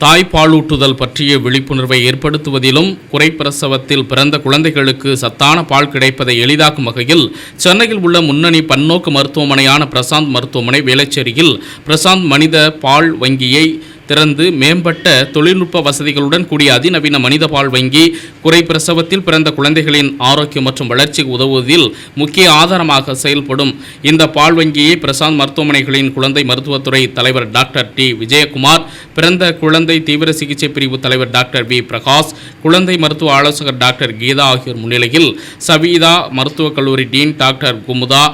தாய்ப்பாலூட்டுதல் பற்றிய விழிப்புணர்வை ஏற்படுத்துவதிலும் குறைப்பிரசவத்தில் பிறந்த குழந்தைகளுக்கு சத்தான பால் கிடைப்பதை எளிதாக்கும் வகையில் சென்னையில் உள்ள முன்னணி பன்னோக்கு மருத்துவமனையான பிரசாந்த் மருத்துவமனை வேளச்சேரியில் பிரசாந்த் மனித பால் வங்கியை திறந்து மேம்பட்ட தொழில்நுட்ப வசதிகளுடன் கூடிய அதிநவீன மனித பால் வங்கி குறைப்பிரசவத்தில் பிறந்த குழந்தைகளின் ஆரோக்கியம் மற்றும் வளர்ச்சிக்கு உதவுவதில் முக்கிய ஆதாரமாக செயல்படும். இந்த பால் வங்கியை பிரசாந்த் மருத்துவமனைகளின் குழந்தை மருத்துவத்துறை தலைவர் டாக்டர் டி. விஜயகுமார் பிறந்த குழந்தை தீவிர சிகிச்சை பிரிவு தலைவர் டாக்டர் வி. பிரகாஷ் குழந்தை மருத்துவ ஆலோசகர் டாக்டர் கீதா ஆகியோர் முன்னிலையில் சவீதா மருத்துவக் கல்லூரி டீன் டாக்டர் குமுதா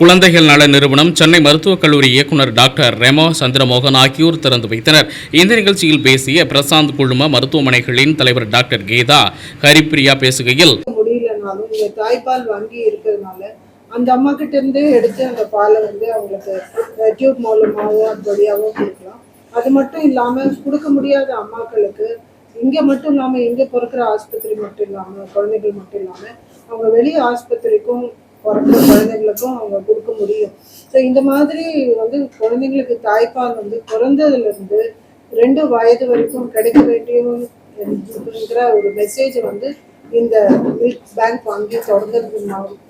குழந்தைகள் நல நிறுவனம் சென்னை மருத்துவக் கல்லூரி இயக்குனர் டாக்டர் ரெமோ சந்திரமோகன் ஆகியோர் திறந்து வைத்தனர். இந்த நிகழ்ச்சியில் பேசிய பிரசாந்த் குழும மருத்துவமனைகளின் தலைவர் டாக்டர் கீதா ஹரிப்பிரியா பேசுகையில் முடியலனாலும் இந்த தாய்ப்பால் வங்கி இருக்கிறதுனால அந்த அம்மா கிட்ட இருந்து எடுத்து அந்த பாலை வந்து அவங்களுக்கு டியூப் மூலமாகவோ அது வழியாகவோ கொடுக்கலாம். அது மட்டும் இல்லாமல் கொடுக்க முடியாத அம்மாக்களுக்கு இங்கே மட்டும் இல்லாமல் இங்கே பிறக்கிற ஆஸ்பத்திரி மட்டும் இல்லாமல் குழந்தைகள் மட்டும் இல்லாமல் அவங்க வெளியே ஆஸ்பத்திரிக்கும் பிறக்கிற குழந்தைங்களுக்கும் அவங்க கொடுக்க முடியும். ஸோ இந்த மாதிரி வந்து குழந்தைங்களுக்கு தாய்ப்பால் வந்து பிறந்ததுலேருந்து ரெண்டு வயது வரைக்கும் கிடைக்க வேண்டியங்கிற ஒரு மெசேஜ் வந்து இந்த மில்க் பேங்க் வாங்கி தொடங்குறது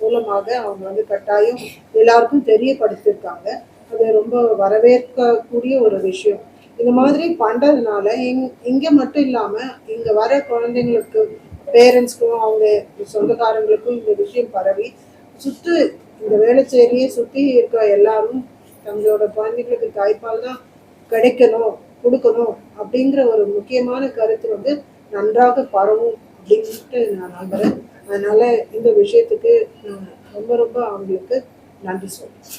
மூலமாக அவங்க வந்து கட்டாயம் எல்லாருக்கும் தெரியப்படுத்தியிருக்காங்க. அது ரொம்ப வரவேற்கக்கூடிய ஒரு விஷயம். இந்த மாதிரி பண்ணுறதுனால இங் இங்கே மட்டும் இல்லாமல் இங்கே வர குழந்தைங்களுக்கு பேரண்ட்ஸ்க்கும் அவங்க சொந்தக்காரங்களுக்கும் இந்த விஷயம் பரவி சுத்து இந்த வேலைச்சேரியே சுத்தி இருக்கிற எல்லாரும் தங்களோட குழந்தைங்களுக்கு தாய்ப்பால் தான் கிடைக்கணும் கொடுக்கணும் அப்படிங்கிற ஒரு முக்கியமான கருத்து வந்து நன்றாக பரவும் அப்படின்ட்டு நான் நம்புறேன். அதனால இந்த விஷயத்துக்கு நான் ரொம்ப ரொம்ப அவங்களுக்கு நன்றி சொல்றேன்.